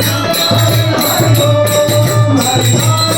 Hare Hare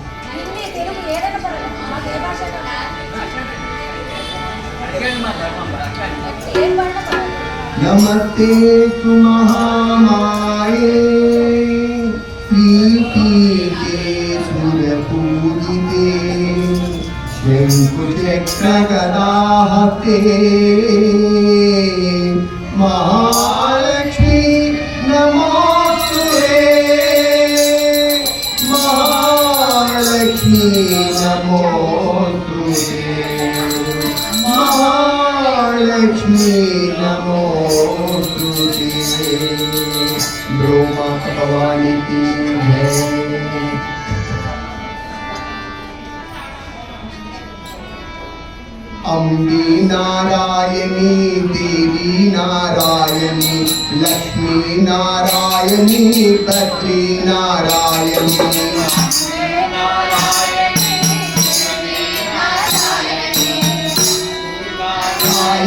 नमस्ते तु महामाये प्रीतीते सुरपूजिते शङ्कुचक्रगदाहते की जय अम्बी नारायणी देवी नारायणी लक्ष्मी नारायणी बद्री नारायणी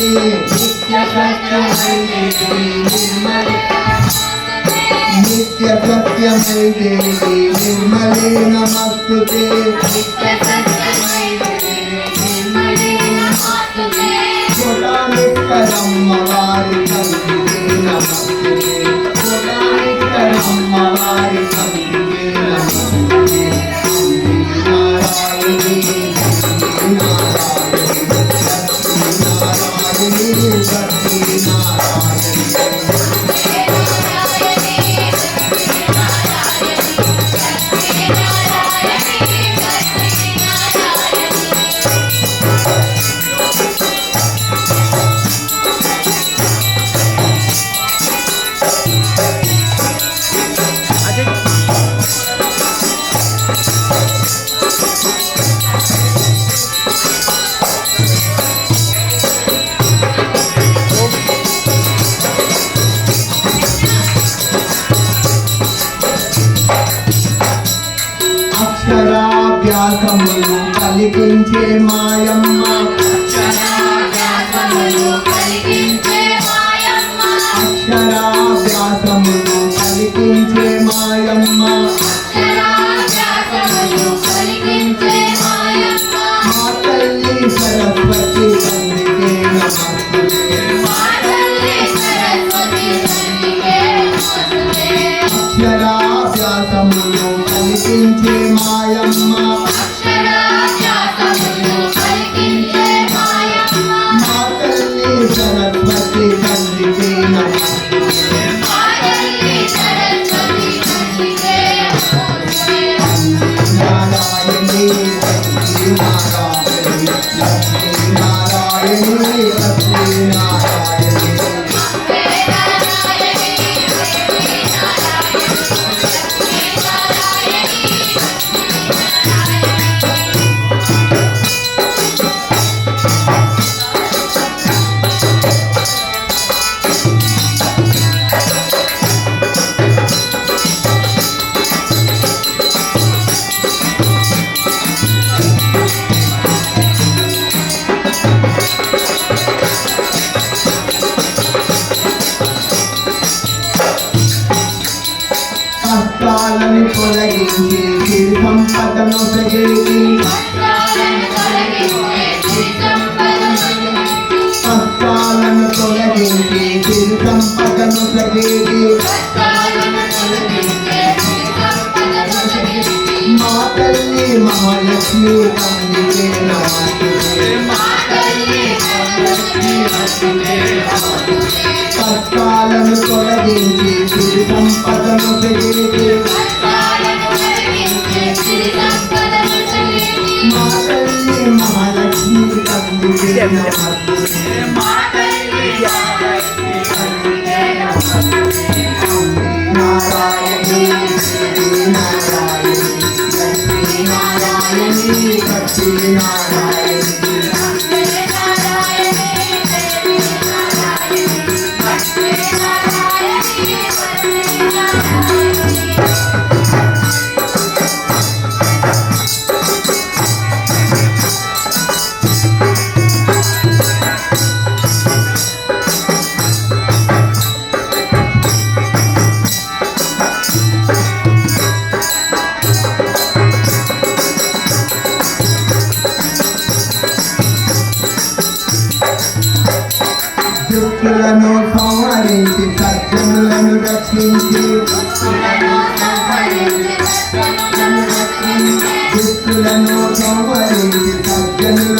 नित्य सत्यमयी देवी निर्मले नित्य सत्यमयी देवी निर्मले नमस्तुते छोटा निकरम वारि कंदिते नमस्तुते కలిగించే మాయమ్మ. అక్షరాభ్యాసములు కలిగించే మాయమ్మ. మా తల్లి సరస్వతి తండ్రికి నమస్తే అక్షరాభ్యాసములు కలిగించే మాయమ్మ. సంపదను సగేది కష్టాలను తొలగించి సిరి సంపదను సగేది మా తల్లి మహాలక్ష్మి తండ్రి కష్టాలను తొలగించి సిరి సంపదను Yeah, yeah. దుఃఖులను సంహరించి సజ్జనులను రక్షించి దుఃఖులను సంహరించి సజ్జనులను